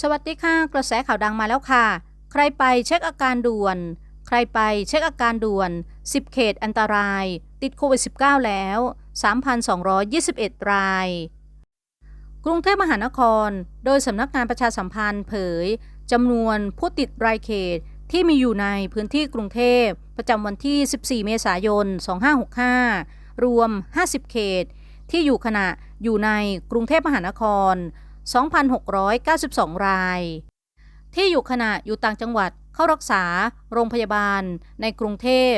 สวัสดีค่ะ กระแสข่าวดังมาแล้วค่ะ ใครไปเช็คอาการด่วน ใครไปเช็คอาการด่วน 10 เขตอันตราย ติดโควิด -19 แล้ว 3,221 ราย กรุงเทพมหานคร โดยสำนักงานประชาสัมพันธ์เผยจำนวนผู้ติดรายเขตที่มีอยู่ในพื้นที่กรุงเทพ ประจำวันที่ 14 เมษายน 2565 รวม 50 เขต ที่อยู่ขณะอยู่ในกรุงเทพมหานคร 2,692 ราย ที่อยู่ขณะอยู่ต่างจังหวัดเข้ารักษา โรงพยาบาล ในกรุงเทพ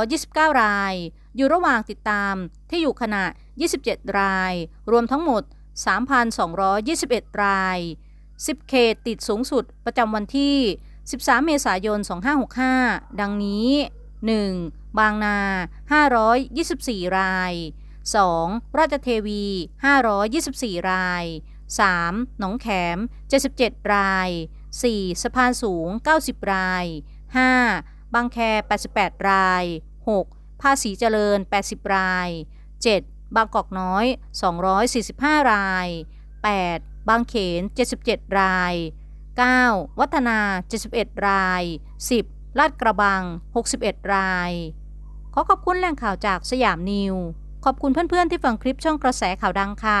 529 ราย อยู่ระหว่างติดตามที่อยู่ขณะ 27 ราย รวมทั้งหมด 3,221 ราย 10 เขตติดสูงสุดประจำวันที่ 13 เมษายน 2565 ดังนี้ 1. บางนา 524 ราย 2. ราชเทวี 524 ราย 3. หนองแขม 77 ราย 4. สะพานสูง 90 ราย 5. บางแค 88 ราย 6. ภาษีเจริญ 80 ราย 7. บางกอกน้อย 245 ราย 8. บางเขน 77 ราย 9. วัฒนา 71 ราย 10. ลาดกระบัง 61 ราย ขอขอบคุณแหล่งข่าวจากสยามนิว ขอบคุณเพื่อนๆที่ฟังคลิปช่องกระแสข่าวดังค่ะ